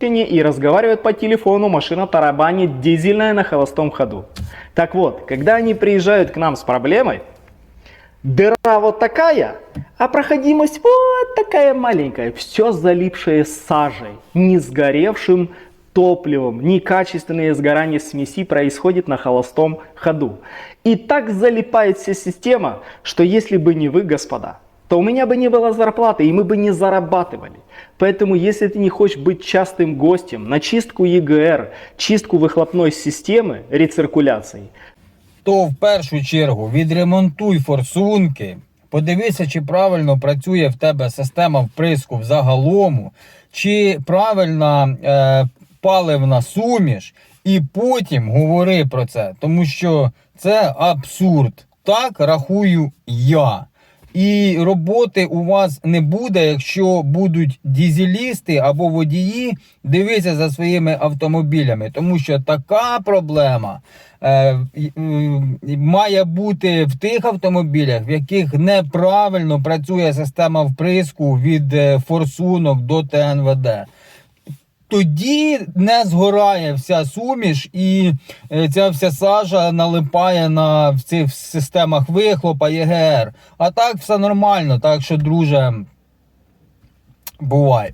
и разговаривают по телефону, машина тарабанит дизельная на холостом ходу. Так вот, когда они приезжают к нам с проблемой, дыра вот такая, а проходимость вот такая маленькая, все залипшее сажей, не сгоревшим топливом, некачественное сгорание смеси происходит на холостом ходу. И так залипает вся система, что если бы не вы, господа, то у меня бы не было зарплаты, и мы бы не зарабатывали. Поэтому, если ты не хочешь быть частым гостем на чистку ЕГР, чистку выхлопной системы, рециркуляции, то в першу чергу відремонтуй форсунки, подивися, чи правильно працює в тебе система вприску взагалому, чи правильна е, паливна суміш, і потім говори про це, тому що це абсурд. Так рахую я. І роботи у вас не буде, якщо будуть дізелісти або водії дивитися за своїми автомобілями, тому що така проблема е, має бути в тих автомобілях, в яких неправильно працює система вприску від е, форсунок до ТНВД. Тоді не згорає вся суміш, і е, ця вся сажа налипає на в цих системах вихлопа ЄГР. А так все нормально. Так що, друже, бувай.